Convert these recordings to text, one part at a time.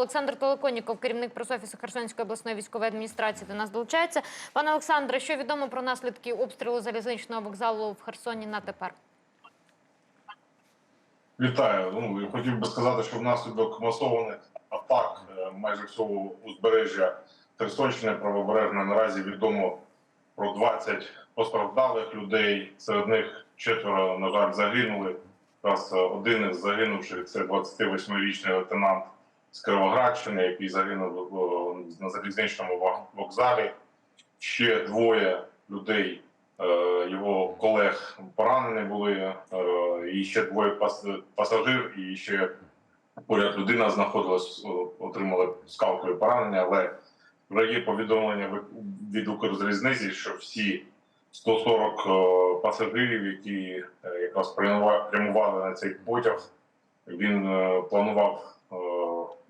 Олександр Толоконіков, керівник пресофісу Херсонської обласної військової адміністрації, до нас долучається. Пане Олександре, що відомо про наслідки обстрілу залізничного вокзалу в Херсоні на тепер? Вітаю. Ну, хотів би сказати, що внаслідок масованих атак е, майже всього узбережжя Херсонщини правобережної наразі відомо про 20 постраждалих людей. Серед них четверо, на жаль, загинули. Якраз е, один із загинувших це 28-річний лейтенант з Кировоградщини, який загинув на залізничному вокзалі. Ще двоє людей е, його колег поранені були, е, і ще двоє пас- пасажир, і ще поряд людина знаходилась, о, отримала скалкою поранення, але вже є повідомлення від Укрзалізниці, що всі 140 е, пасажирів, які е, якраз прямува- прямували на цей потяг, він е, планував е,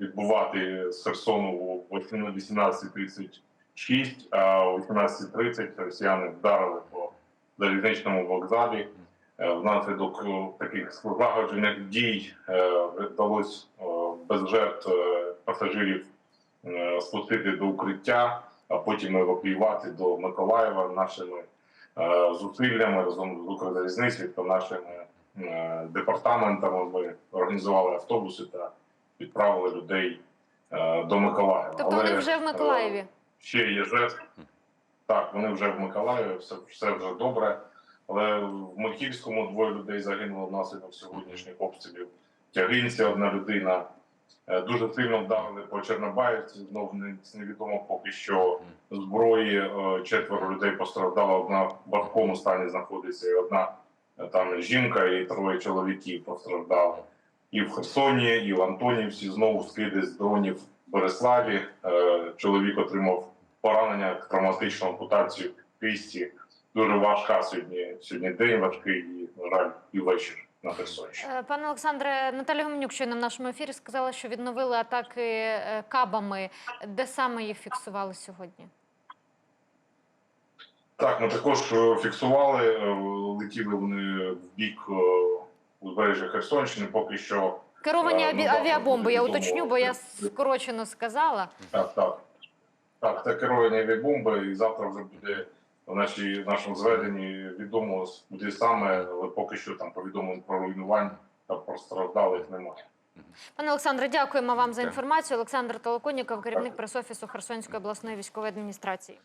відбувати з Херсону о 18.36, а о 18.30 росіяни вдарили по залізничному вокзалі. Е, Внаслідок е, таких злагоджених дій е, вдалося без жертв пасажирів спустити до укриття, а потім евакуювати до Миколаєва нашими зусиллями разом з Укрзалізницею та нашими департаментами. Ми організували автобуси та відправили людей е, до Миколаєва. Тобто вони вже в е, Миколаєві. ще є жертв. Так, вони вже в Миколаєві, все, все вже добре. Але в Михільському двоє людей загинуло внаслідок сьогоднішніх обстрілів. Тягинці одна людина Е, дуже сильно вдарили по Чорнобаївці. Знову не невідомо поки що зброї. Четверо людей постраждало. Одна в важкому стані знаходиться, і одна там жінка, і троє чоловіків постраждали. І в Херсоні, і в Антонівці знову скиди з дронів в Береславі. Е, Чоловік отримав поранення, травматичну ампутацію в кисті. Дуже важка сьогодні. Сьогодні день важкий і, на жаль, і вечір на. Е, Пане Олександре, Наталя Гоменюк щойно в нашому ефірі сказала, що відновили атаки е, кабами. Де саме їх фіксували сьогодні? Так, ми також фіксували, летіли вони в бік узбережжя Херсонщини. Поки що Керовані Е, аві- ну, авіабомби, я уточню, бо я скорочено сказала. так, так. Так, це керовані авіабомби, і завтра вже буде в нашій в нашому зведенні відомо куди саме, але поки що там повідомлень про руйнування та постраждалих немає. Пане Олександре, дякуємо вам за інформацію. Олександр Толоконіков, керівник пресофісу Херсонської обласної військової адміністрації.